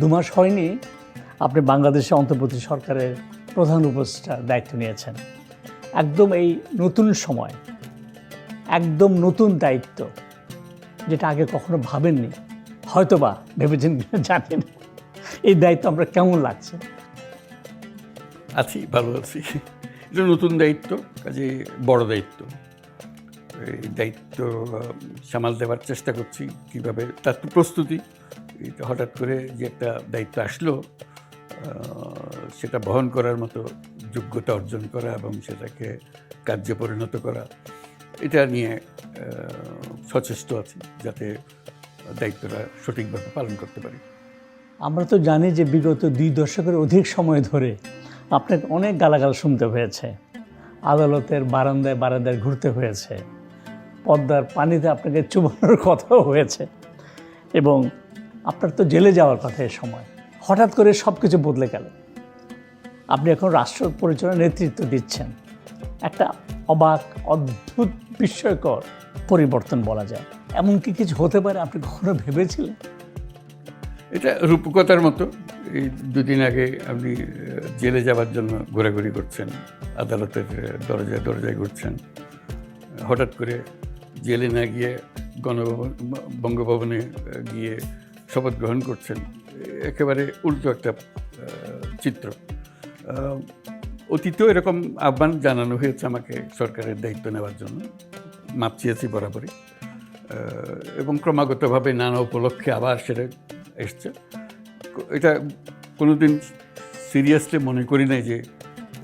দু মাস হয়নি, আপনি বাংলাদেশে অন্তর্বর্তী সরকারের প্রধান উপদেষ্টার দায়িত্ব নিয়েছেন। একদম এই নতুন সময়, একদম নতুন দায়িত্ব, যেটা আগে কখনো ভাবেননি, হয়তোবা ভেবেছেন জানেন। এই দায়িত্ব আমরা কেমন লাগছে? আছি, ভালো আছি। এটা নতুন দায়িত্ব, কাজে বড় দায়িত্ব। এই দায়িত্ব সামাল দেওয়ার চেষ্টা করছি কীভাবে, তার তো প্রস্তুতি। হঠাৎ করে যে একটা দায়িত্ব আসলো সেটা বহন করার মতো যোগ্যতা অর্জন করা এবং সেটাকে কার্যে পরিণত করা, এটা নিয়ে সচেষ্ট আছি যাতে দায়িত্বটা সঠিকভাবে পালন করতে পারি। আমরা তো জানি যে বিগত দুই দশকের অধিক সময় ধরে আপনাকে অনেক গালাগাল শুনতে হয়েছে। আদালতের বারান্দায় বারান্দায় ঘুরতে হয়েছে। পদ্মার পানিতে আপনাকে চুবানোর কথাও হয়েছে। এবং আপনার তো জেলে যাওয়ার কথা এ সময়। হঠাৎ করে সব কিছু বদলে গেল। আপনি এখন রাষ্ট্র পরিচালনার নেতৃত্ব দিচ্ছেন। একটা অবাক, অদ্ভুত, বিস্ময়কর পরিবর্তন বলা যায়। এমন কি কিছু হতে পারে আপনি কখনো ভেবেছিলেন? এটা রূপকথার মতো। এই দুদিন আগে আপনি জেলে যাওয়ার জন্য ঘোরাঘুরি করছেন। আদালতের দরজায় দরজায় ঘুরছেন। হঠাৎ করে জেলে না গিয়ে গণভবন, বঙ্গভবনে গিয়ে শপথ গ্রহণ করছেন, একেবারে উল্টো একটা চিত্র। অতীতেও এরকম আহ্বান জানানো হয়েছে আমাকে সরকারের দায়িত্ব নেওয়ার জন্য, মাপ চেয়েছি বরাবরই। এবং ক্রমাগতভাবে নানা উপলক্ষে আবার সেটা এসছে। এটা কোনোদিন সিরিয়াসলি মনে করি নাই যে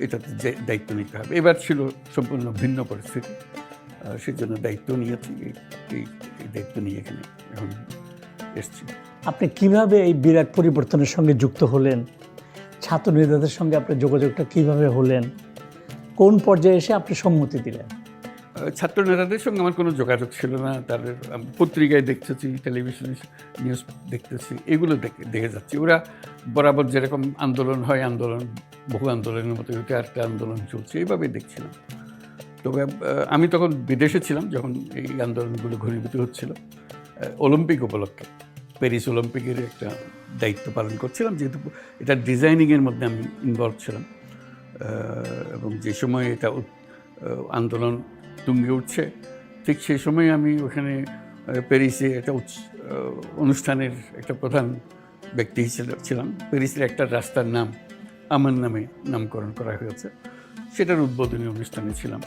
এটাতে দায়িত্ব নিতে হবে। এবার ছিল সম্পূর্ণ ভিন্ন পরিস্থিতি। সেজন্য দায়িত্ব নিয়েছি এই দায়িত্ব নিয়ে এখানে এখন এসছি আপনি কীভাবে এই বিরাট পরিবর্তনের সঙ্গে যুক্ত হলেন? ছাত্র নেতাদের সঙ্গে আপনার যোগাযোগটা কীভাবে হলেন? কোন পর্যায়ে এসে আপনি সম্মতি দিলেন? ছাত্র নেতাদের সঙ্গে আমার কোনো যোগাযোগ ছিল না। তাদের পত্রিকায় দেখতেছি টেলিভিশনে নিউজ দেখতেছি এগুলো দেখে দেখে যাচ্ছি। ওরা বরাবর যেরকম আন্দোলন হয় আন্দোলন বহু আন্দোলনের মতো এটা একটা আন্দোলন চলছে এইভাবেই দেখছিলাম। তবে আমি তখন বিদেশে ছিলাম যখন এই আন্দোলনগুলো ঘনীভূত হচ্ছিল অলিম্পিক উপলক্ষে। প্যারিস অলিম্পিকের একটা দায়িত্ব পালন করছিলাম, যেহেতু এটা ডিজাইনিংয়ের মধ্যে আমি ইনভলভ ছিলাম। এবং যে সময় এটা আন্দোলন তুঙ্গে উঠছে, ঠিক সেই সময় আমি ওখানে প্যারিসে একটা অনুষ্ঠানের একটা প্রধান ব্যক্তি হিসেবে ছিলাম। প্যারিসের একটা রাস্তার নাম, আমার নামে নামকরণ করা হয়েছে। সেটার উদ্বোধনী অনুষ্ঠানে ছিলাম।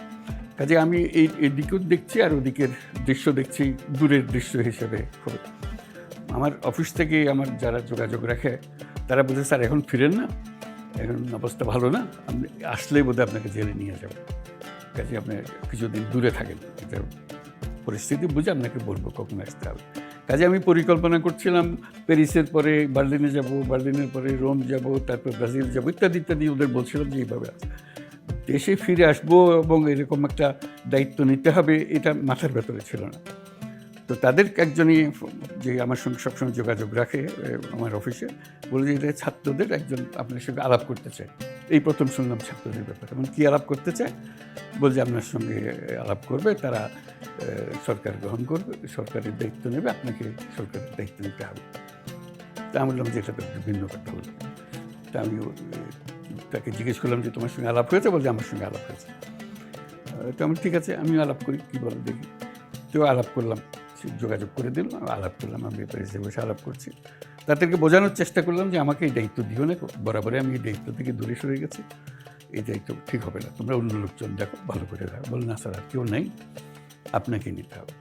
কাজে আমি এই, এদিকেও দেখছি আর ওদিকের দৃশ্য দেখছি, দূরের দৃশ্য হিসেবে আমার অফিস থেকে আমার যারা যোগাযোগ রাখে, তারা বলছে, স্যার, এখন ফিরেন না। এখন অবস্থা ভালো না। আপনি আসলেই বোধহয় আপনাকে জেলে নিয়ে যাব। কাজে আপনি কিছুদিন দূরে থাকেন। এটা পরিস্থিতি বুঝে আপনাকে বলব কখন আসতে হবে। কাজে আমি পরিকল্পনা করছিলাম, প্যারিসের পরে বার্লিনে যাব, বার্লিনের পরে রোম যাব, তারপর ব্রাজিল যাব, ইত্যাদি ইত্যাদি। ওদের বলছিলাম যে এইভাবে দেশে ফিরে আসব এবং এরকম একটা দায়িত্ব নিতে হবে, এটা মাথার ভেতরে ছিল না। তো তাদের একজনই যে আমার সঙ্গে সবসময় যোগাযোগ রাখে আমার অফিসে, বলে যে ছাত্রদের একজন আপনার সঙ্গে আলাপ করতে চায়। এই প্রথম শুনলাম ছাত্রদের ব্যাপারে। এবং কী আলাপ করতে চায়? বলছে, আপনার সঙ্গে আলাপ করবে, তারা সরকার গ্রহণ করবে, সরকারের দায়িত্ব নেবে, আপনাকে সরকারের দায়িত্ব নিতে হবে। তা আমি বললাম যে, এটা তো ভিন্ন কথা বলব তা আমি তাকে জিজ্ঞেস করলাম যে, তোমার সঙ্গে আলাপ হয়েছে? বলছে, আমার সঙ্গে আলাপ হয়েছে। তো আমি ঠিক আছে, আমিও আলাপ করি, কী বলো দেখি। তো আলাপ করলাম। যোগাযোগ করে দিল, আলাপ করলাম, আমি প্যারিসে বসে আলাপ করছি। তাদেরকে বোঝানোর চেষ্টা করলাম যে আমাকে এই দায়িত্ব দিও না, বরাবরই আমি এই দায়িত্ব থেকে দূরে সরে গেছি। এই দায়িত্ব ঠিক হবে না, তোমরা অন্য লোকজন দেখো, ভালো করে দেখো। বল না স্যার, আর কেউ নেই, আপনাকে নিতে হবে।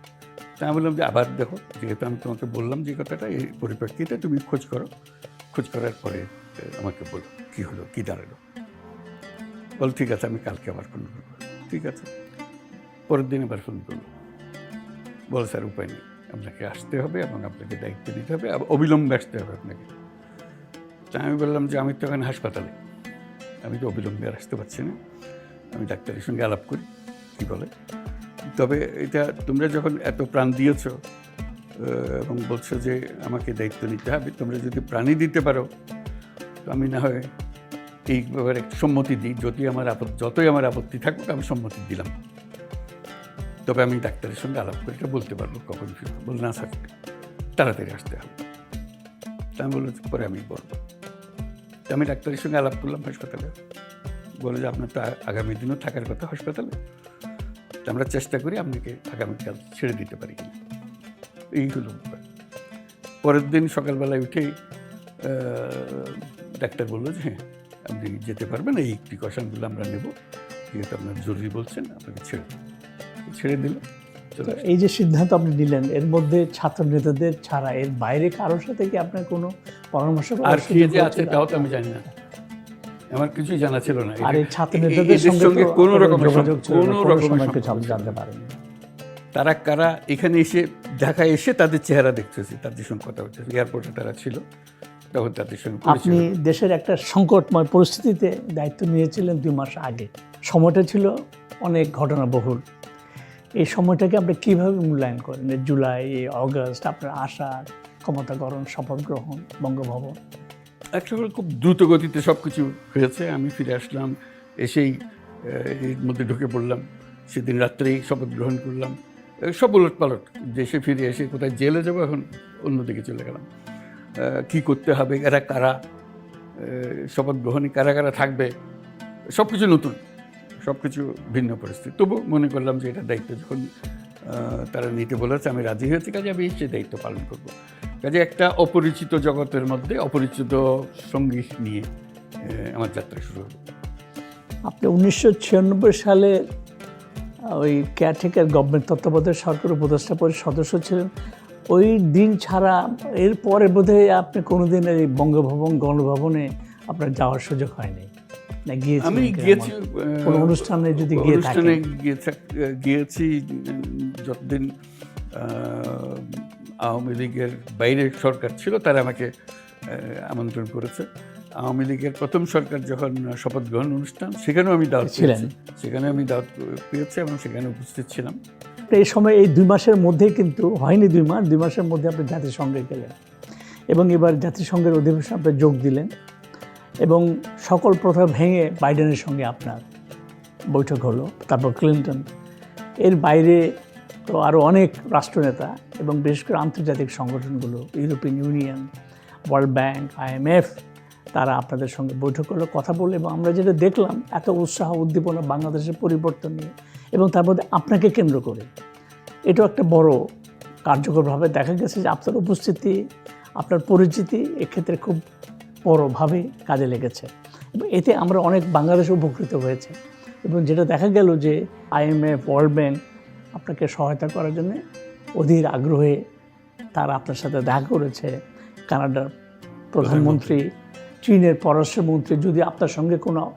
তা আমি বললাম যে, আবার দেখো, যেহেতু আমি তোমাকে বললাম যে কথাটা, এই পরিপ্রেক্ষিতে তুমি খোঁজ করো। খোঁজ করার পরে আমাকে বলো কী হলো, কী দাঁড়াল? বল ঠিক আছে, আমি কালকে আবার ফোন করব। ঠিক আছে। পরের দিন আবার ফোন করব। বল স্যার উপায় নেই। আপনাকে আসতে হবে এবং আপনাকে দায়িত্ব নিতে হবে অবিলম্বে আসতে হবে আপনাকে। তা আমি বললাম যে, আমি তো এখন হাসপাতালে। আমি তো অবিলম্বে আর আসতে পারছি না। আমি ডাক্তারের সঙ্গে আলাপ করি। কী বলে? তবে এটা তোমরা যখন এত প্রাণ দিয়েছ এবং বলছো যে, আমাকে দায়িত্ব নিতে হবে, তোমরা যদি প্রাণী দিতে পারো, তো আমি না হয় এই ব্যাপারে সম্মতি দিই। যদি আমার আপত্তি, যতই আমার আপত্তি থাকুক, আমি সম্মতি দিলাম। তবে আমি ডাক্তারের সঙ্গে আলাপ করে এটা বলতে পারব কখন ফিরবো বল না স্যার, তাড়াতাড়ি আসতে হবে। তা আমি বললাম, পরে আমি বলব। আমি ডাক্তারের সঙ্গে আলাপ করলাম হাসপাতালে। বলে যে, আপনার তো আগামী দিনও থাকার কথা হাসপাতালে। আমরা চেষ্টা করি আপনাকে আগামীকাল ছেড়ে দিতে পারি কিনা। এই হলো পরের দিন সকালবেলায় উঠেই ডাক্তার বলল যে হ্যাঁ আপনি যেতে পারবেন, এই প্রিকশনগুলো আমরা নেব। যেহেতু আপনার জরুরি বলছেন, আপনাকে ছেড়ে দিন। ছেড়ে দিল। এই যে সিদ্ধান্ত আপনি নিলেন এর মধ্যে ছাত্র নেতাদের ছাড়া এর বাইরে কারোর সাথে কি আপনার কোনো পরামর্শ আর কি যে আছে তাও তো আমি জানি না। আমার কিছুই জানা ছিল না। আর এই ছাত্র নেতাদের সঙ্গে কোনো রকমের যোগাযোগ কোনো সম্পর্ক জানতে। পারেন। তারা কারা এখানে এসে ঢাকায় এসে তাদের চেহারা দেখতেছি তাদের সঙ্গে কথা হচ্ছে এয়ারপোর্টে তারা ছিল তখন তাদের সঙ্গে আপনি দেশের একটা সংকটময় পরিস্থিতিতে দায়িত্ব নিয়েছিলেন দুই মাস আগে। সময়টা ছিল অনেক ঘটনাবহুল। এই সময়টাকে আপনি কীভাবে মূল্যায়ন করেন? জুলাই অগস্ট, আপনার আশা ক্ষমতা গ্রহণ শপথ গ্রহণ বঙ্গভবন। একটা খুব দ্রুত গতিতে সব কিছু হয়েছে। আমি ফিরে আসলাম, এসেই এর মধ্যে ঢুকে পড়লাম। সেদিন রাত্রেই শপথ গ্রহণ করলাম। সব উলট পালট দেশে ফিরে এসে কোথায় জেলে যাব এখন অন্যদিকে চলে গেলাম। কি করতে হবে? এরা কারা? শপথ গ্রহণে কারা কারা থাকবে? সব কিছু নতুন। সব কিছু ভিন্ন পরিস্থিতি। তবু মনে করলাম যে এটা দায়িত্ব যখন তারা নিতে বলেছে, আমি রাজি হয়েছি, কাজে আমি সে দায়িত্ব পালন করব। কাজে একটা অপরিচিত জগতের মধ্যে অপরিচিত সঙ্গী নিয়ে আমার যাত্রা শুরু হলো আপনি উনিশশো ছিয়ানব্বই সালে ওই কেয়ারটেকার গভর্নমেন্ট তত্ত্বাবধায়ক সরকার উপদেষ্টা পরিষদ সদস্য ছিলেন। ওই দিন ছাড়া এর পরে বোধহয় আপনি কোনোদিন এই বঙ্গভবন, গণভবনে আপনার যাওয়ার সুযোগ হয়নি। আমি গিয়েছি কোনো অনুষ্ঠানে যদি গিয়ে অনুষ্ঠানে গিয়েছি যতদিন আওয়ামী লীগের বাইরে সরকার ছিল তারা আমাকে আমন্ত্রণ করেছে। আওয়ামী লীগের প্রথম সরকার যখন শপথ গ্রহণ অনুষ্ঠান সেখানেও আমি দাওয়াত ছিলেন। সেখানে আমি দাওয়াত পেয়েছি এবং সেখানে উপস্থিত ছিলাম। এই সময় এই দুই মাসের মধ্যে কিন্তু হয়নি দুই মাস দুই মাসের মধ্যে আপনি জাতিসংঘে গেলেন এবং এবার জাতিসংঘের অধিবেশনে আপনি যোগ দিলেন। এবং সকল প্রথা ভেঙে বাইডেনের সঙ্গে আপনার বৈঠক হলো, তারপর ক্লিন্টন। এর বাইরে তো আরও অনেক রাষ্ট্রনেতা এবং বিশেষ করে আন্তর্জাতিক সংগঠনগুলো, European Union, World Bank IMF তারা আপনাদের সঙ্গে বৈঠক করল, কথা বলল এবং আমরা যেটা দেখলাম, এত উৎসাহ, উদ্দীপনা বাংলাদেশের পরিবর্তন নিয়ে এবং তার মধ্যে আপনাকে কেন্দ্র করে। এটাও একটা বড় কার্যকরভাবে দেখা গেছে যে আপনার উপস্থিতি, আপনার পরিচিতি এক্ষেত্রে খুব বড়োভাবে কাজে লেগেছে। এবং এতে আমরা অনেক বাংলাদেশ উপকৃত হয়েছে। এবং যেটা দেখা গেল যে আইএমএফ ওয়ার্ল্ড ব্যাংক আপনাকে সহায়তা করার জন্য অধীর আগ্রহে তারা আপনার সাথে দেখা করেছে। কানাডার প্রধানমন্ত্রী চীনের পররাষ্ট্রমন্ত্রী যদি আপনার সঙ্গে কোনো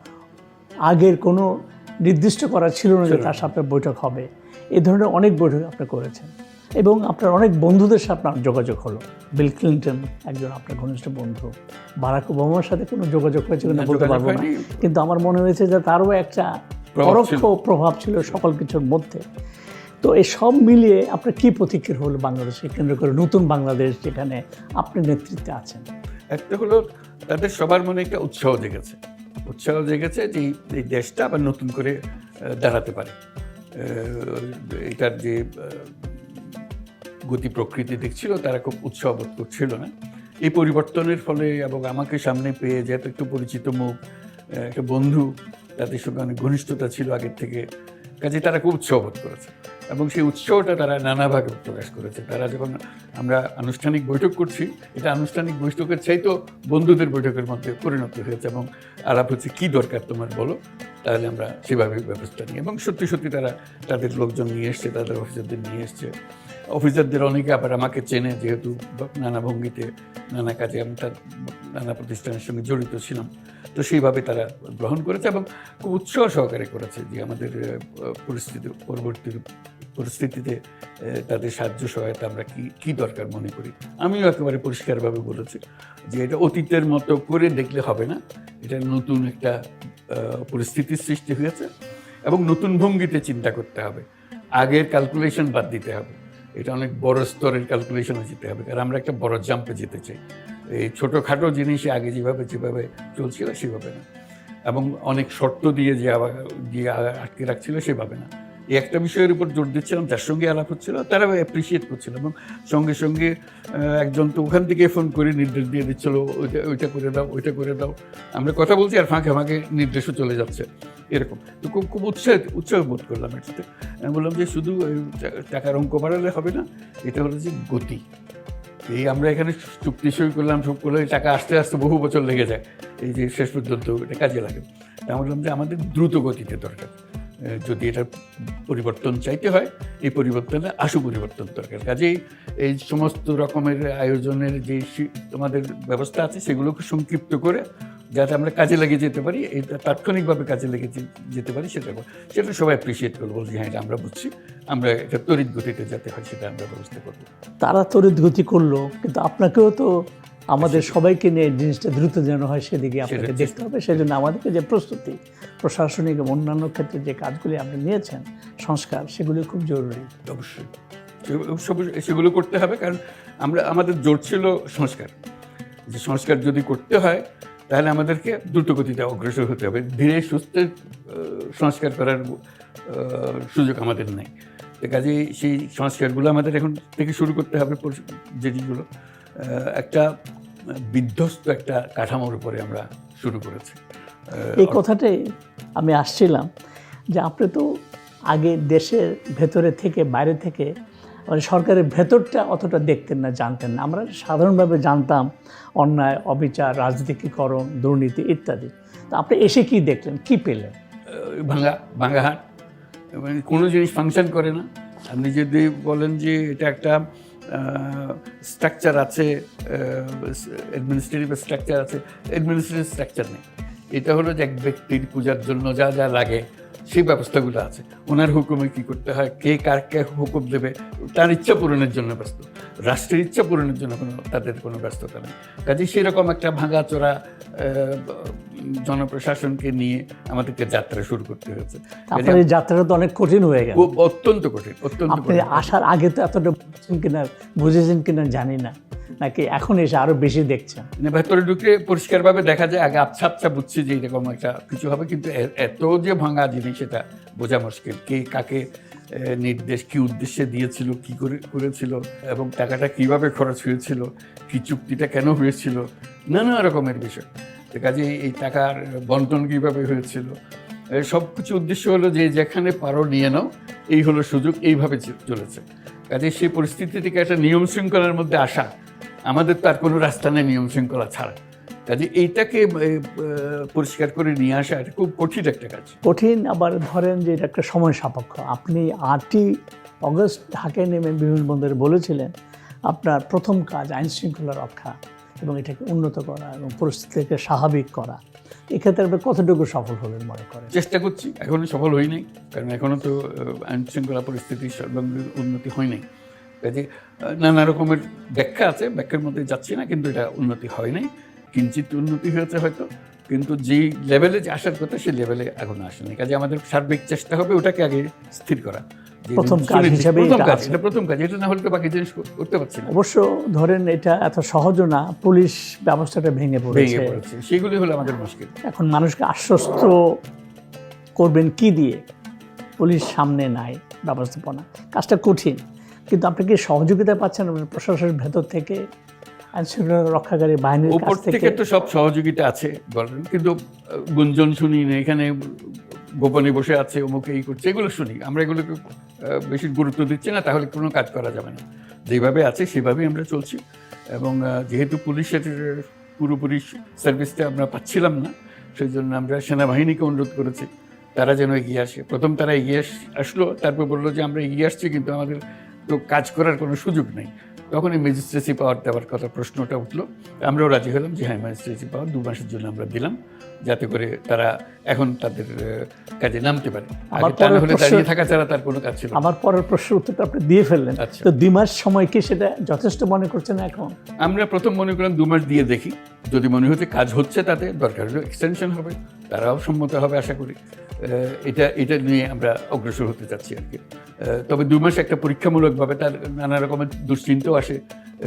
আগের কোনো নির্দিষ্ট করা ছিল না যে তার সাথে বৈঠক হবে। এ ধরনের অনেক বৈঠক আপনি করেছেন। এবং আপনার অনেক বন্ধুদের সাথে আপনার যোগাযোগ হলো। বিল ক্লিন্টন একজন আপনার ঘনিষ্ঠ বন্ধু। বারাক ওবামার সাথে কোনো যোগাযোগ হয়েছে কিনা বলতে পারব না। কিন্তু আমার মনে হয়েছে যে তারও একটা পরোক্ষ। প্রভাব ছিল সকল কিছুর মধ্যে। তো এই সব মিলিয়ে আপনার কি প্রতিক্রিয়া হলো বাংলাদেশে কেন্দ্র করে? নতুন বাংলাদেশ যেখানে আপনি নেতৃত্বে আছেন। একটা হলো তাদের সবার মনে একটা উৎসাহ জেগেছে। উৎসাহ জেগেছে যে এই- দেশটা আবার নতুন করে দাঁড়াতে পারে। এটার যে গতি প্রকৃতি দেখছিল, তারা খুব উৎসাহ বোধ করছিল না। এই পরিবর্তনের ফলে এবং আমাকে সামনে পেয়ে যেহেতু একটু পরিচিত মুখ একটা বন্ধু, তাদের সঙ্গে অনেক ঘনিষ্ঠতা ছিল আগের থেকে। কাজে তারা খুব উৎসাহ বোধ করেছে। এবং সেই উৎসাহটা তারা নানাভাবে প্রকাশ করেছে। তারা যখন আমরা আনুষ্ঠানিক বৈঠক করছি, এটা আনুষ্ঠানিক বৈঠকের চাইতেও বন্ধুদের বৈঠকের মধ্যে পরিণত হয়েছে এবং আলাপ হচ্ছে, কী দরকার তোমার বলো? তাহলে আমরা সেভাবে ব্যবস্থা নিই। এবং সত্যি সত্যি তারা তাদের লোকজন নিয়ে এসছে, তাদের অফিসারদের নিয়ে এসছে। অফিসারদের অনেকে আবার আমাকে চেনে, যেহেতু নানা ভঙ্গিতে, নানা কাজে আমি তার নানা প্রতিষ্ঠানের সঙ্গে জড়িত ছিলাম। তো সেইভাবে তারা গ্রহণ করেছে এবং খুব উৎসাহ সহকারে করেছে যে আমাদের পরিস্থিতি, পরবর্তী পরিস্থিতিতে তাদের সাহায্য, সহায়তা আমরা কি কি দরকার মনে করি। আমিও একেবারে পরিষ্কারভাবে বলেছি যে এটা অতীতের মতো করে দেখলে হবে না। এটা নতুন একটা পরিস্থিতির সৃষ্টি হয়েছে এবং নতুন ভঙ্গিতে চিন্তা করতে হবে। আগের ক্যালকুলেশন বাদ দিতে হবে। এটা অনেক বড় স্তরের ক্যালকুলেশনে যেতে হবে। কারণ আমরা একটা বড় জাম্পে যেতে চাই। এই ছোটোখাটো জিনিসে আগে যেভাবে যেভাবে চলছিল সেভাবে না। এবং অনেক শর্ত দিয়ে যে আবার, দিয়ে আটকে রাখছিল সেভাবে না। এই একটা বিষয়ের উপর জোর দিচ্ছিলাম তার সঙ্গে আলাপ হচ্ছিল তারা অ্যাপ্রিসিয়েট করছিল এবং সঙ্গে সঙ্গে একজন তো ওখান থেকে ফোন করে নির্দেশ দিয়ে দিচ্ছিল, ওইটা ওইটা করে দাও, ওইটা করে দাও। আমরা কথা বলছি আর ফাঁকে ফাঁকে নির্দেশও চলে যাচ্ছে, এরকম। তো খুব খুব উৎসাহ উৎসাহ বোধ করলাম এটাতে। আমি বললাম যে শুধু টাকার অঙ্ক বাড়ালে হবে না, এটা হলো যে গতি। এই আমরা এখানে চুক্তি সই করলাম, সব করলে টাকা আসতে আসতে বহু বছর লেগে যায়। এই যে শেষ পর্যন্ত এটা কাজে লাগে। আমি বললাম যে আমাদের দ্রুত গতিতে দরকার। যদি এটা পরিবর্তন চাইতে হয়, এই পরিবর্তনে আশু পরিবর্তন দরকার। কাজেই এই সমস্ত রকমের আয়োজনের যে তোমাদের ব্যবস্থা আছে, সেগুলোকে সংক্ষিপ্ত করে যাতে আমরা কাজে লাগিয়ে যেতে পারি এটা তাৎক্ষণিকভাবে কাজে লেগে যেতে পারি সেটা সেটা সবাই অ্যাপ্রিসিয়েট করব বলছি হ্যাঁ এটা আমরা বুঝছি আমরা এটা তড়িৎ গতিতে যাতে হয় সেটা আমরা ব্যবস্থা করব। তারা তড়িৎ গতি করল কিন্তু আপনাকেও তো আমাদের সবাইকে নিয়ে জিনিসটা দ্রুত যেন হয় সেদিকে আপনাকে দেখতে হবে। সেজন্য আমাদেরকে যে প্রস্তুতি প্রশাসনিক এবং অন্যান্য ক্ষেত্রে যে কাজগুলি আপনি নিয়েছেন সংস্কার সেগুলি খুব জরুরি। অবশ্যই। সেগুলো করতে হবে কারণ আমরা আমাদের জোর ছিল সংস্কার। যে সংস্কার যদি করতে হয় তাহলে আমাদেরকে দ্রুত গতিতে অগ্রসর হতে হবে। ধীরে সুস্থে সংস্কার করার সুযোগ আমাদের নেই। তো কাজেই সেই সংস্কারগুলো আমাদের এখন থেকে শুরু করতে হবে জিনিসগুলো একটা বিধ্বস্ত একটা কাঠামোর উপরে আমরা শুরু করেছি। এই কথাটাই আমি আসছিলাম যে আপনি তো আগে দেশের ভেতরে থেকে, বাইরে থেকে মানে সরকারের ভেতরটা অতটা দেখতেন না, জানতেন না। আমরা সাধারণভাবে জানতাম অন্যায়, অবিচার, রাজনীতিকরণ, দুর্নীতি ইত্যাদি। তো আপনি এসে কি দেখলেন? কি পেলেন? ভাঙা ভাঙা হাট। মানে কোনো জিনিস ফাংশন করে না। আপনি যদি বলেন যে এটা একটা স্ট্রাকচার আছে অ্যাডমিনিস্ট্রেটিভ স্ট্রাকচার আছে অ্যাডমিনিস্ট্রেটিভ স্ট্রাকচার নেই। এটা হলো যে এক ব্যক্তির পূজার জন্য যা যা লাগে সেই ব্যবস্থাগুলো আছে। ওনার হুকুমে কি করতে হয়? কে কার কে হুকুম দেবে? তার ইচ্ছা পূরণের জন্য ব্যস্ত। রাষ্ট্রের ইচ্ছা পূরণের জন্য কোনো তাদের কোনো ব্যস্ততা নেই। কাজে সেরকম একটা ভাঙাচোরা জনপ্রশাসনকে নিয়ে আমাদেরকে যাত্রা শুরু করতে হয়েছে। আপনার এই যাত্রাটা তো অনেক কঠিন হয়ে গেল। অত্যন্ত কঠিন অত্যন্ত আপনি আসার আগে তো এতটা বুঝছেন কিনা বুঝেছেন কিনা জানি না। নাকি এখন এসে আরও বেশি দেখছেন? মানে ভেতরে ঢুকে পরিষ্কারভাবে দেখা যায় আগে আবছা আবছা বুঝছি যে এরকম একটা কিছু হবে কিন্তু এত যে ভাঙা জিনিস এটা বোঝা মুশকিল। কে কাকে নির্দেশ কি উদ্দেশ্যে দিয়েছিল কি করে করেছিল এবং টাকাটা কীভাবে খরচ হয়েছিল কি চুক্তিটা কেন হয়েছিল নানা রকমের বিষয়। কাজে এই টাকার বন্টন কীভাবে হয়েছিল? সব কিছু উদ্দেশ্য হলো যে যেখানে পারো নিয়ে নাও, এই হলো সুযোগ, এইভাবে চলেছে। কাজে সেই পরিস্থিতি থেকে একটা নিয়ম শৃঙ্খলার মধ্যে আসা, আমাদের তার কোনো রাস্তা নেই নিয়ম শৃঙ্খলা ছাড়া। কাজে এইটাকে পরিষ্কার করে নিয়ে আসা এটা খুব কঠিন একটা কাজ। কঠিন আবার ধরেন যে এটা একটা সময় সাপেক্ষ। আপনি আটই অগস্ট ঢাকায় নেমে বিমানবন্দরে বলেছিলেন, আপনার প্রথম কাজ আইন শৃঙ্খলা রক্ষা। এবং এটাকে উন্নত করা এবং পরিস্থিতিকে স্বাভাবিক করা। এক্ষেত্রে আপনি কতটুকু সফল হলেন মনে করেন? চেষ্টা করছি। এখনও সফল হই নাই, কারণ এখনও তো আইন শৃঙ্খলা পরিস্থিতির সর্বাঙ্গীন উন্নতি হয় নাই। কাজে নানা রকমের ব্যাখ্যা আছে, ব্যাখ্যার মধ্যে যাচ্ছি না, কিন্তু এটা উন্নতি হয় নাই। কিঞ্চিত উন্নতি হয়েছে হয়তো, কিন্তু যেই লেভেলে যে আসার কথা, সেই লেভেলে এখনও আসেনি কাজে আমাদের সার্বিক চেষ্টা হবে ওটাকে আগে স্থির করা। প্রথম কাজ হিসেবে প্রথম এটা কাজ এটা প্রথম কাজ এটা না হলে তো বাকি জিনিস করতে পারছি অবশ্য ধরেন এটা এত সহজও না পুলিশ ব্যবস্থাটা ভেঙে পড়েছে। সেগুলি হলো আমাদের মুশকিল। এখন মানুষকে আশ্বস্ত করবেন কি দিয়ে? পুলিশ সামনে নাই ব্যবস্থাপনা। কাজটা কঠিন কিন্তু আপনি কি সহযোগিতা পাচ্ছেন প্রশাসনের ভেতর থেকে? আইন শৃঙ্খলা রক্ষাকারী বাহিনীর উপর থেকে থেকে? তো সব সহযোগিতা আছে বলেন। কিন্তু গুঞ্জন শুনি না এখানে গোপনে বসে আছে, অমুক এই করছে, এগুলো শুনি। আমরা এগুলোকে বেশি গুরুত্ব দিচ্ছি না, তাহলে কোনো কাজ করা যাবে না। যেভাবে আছে সেভাবেই আমরা চলছি। এবং যেহেতু পুলিশের পুরোপুরি সার্ভিসটা আমরা পাচ্ছিলাম না সেই জন্য আমরা সেনাবাহিনীকে অনুরোধ করেছি, তারা যেন এগিয়ে আসে। প্রথম তারা এগিয়ে আস- আসলো, তারপর বলল যে আমরা এগিয়ে আসছি, কিন্তু আমাদের তো কাজ করার কোনো সুযোগ নেই। তখন এই ম্যাজিস্ট্রেসি পাওয়ার দেওয়ার কথা প্রশ্নটা উঠল। আমরাও রাজি হলাম যে হ্যাঁ ম্যাজিস্ট্রেসি পাওয়ার দু মাসের জন্য আমরা দিলাম। যাতে করে তারা এখন তাদের কাজে নামতে পারে। আমার আগে পরের হলে দাঁড়িয়ে থাকা ছাড়া তার কোনো কাজ ছিল আমার পরের প্রশ্নের উত্তরটা আপনি দিয়ে ফেললেন। আচ্ছা। তো দুই মাস সময় কি সেটা যথেষ্ট মনে করছেন এখন? আমরা প্রথম মনে করলাম দু মাস দিয়ে দেখি। যদি মনে হচ্ছে কাজ হচ্ছে তাতে দরকার হলে এক্সটেনশন হবে তারাও সম্মত হবে আশা করি। এটা এটা নিয়ে আমরা অগ্রসর হতে চাচ্ছি আর কি। তবে দু মাস একটা পরীক্ষামূলকভাবে তার নানা রকমের দুশ্চিন্তাও আসে।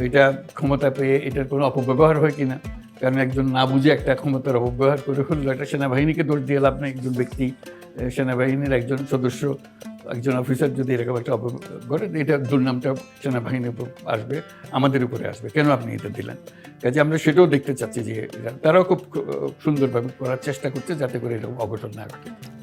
এটা ক্ষমতা পেয়ে এটার কোনো অপব্যবহার হয় কিনা কারণ একজন না বুঝে একটা ক্ষমতার অপব্যবহার করে ফেলল একটা সেনাবাহিনীকে দোষ দিয়ে লাভ নেই। একজন ব্যক্তি সেনাবাহিনীর একজন সদস্য, একজন অফিসার যদি এরকম একটা অপ- করে, এটা দুর্নামটা সেনাবাহিনীর উপর আসবে, আমাদের উপরে আসবে। কেন আপনি এটা দিলেন? কাজে আমরা সেটাও দেখতে চাচ্ছি যে, তারাও খুব সুন্দরভাবে করার চেষ্টা করছে যাতে করে এরকম অঘটন না ঘটে।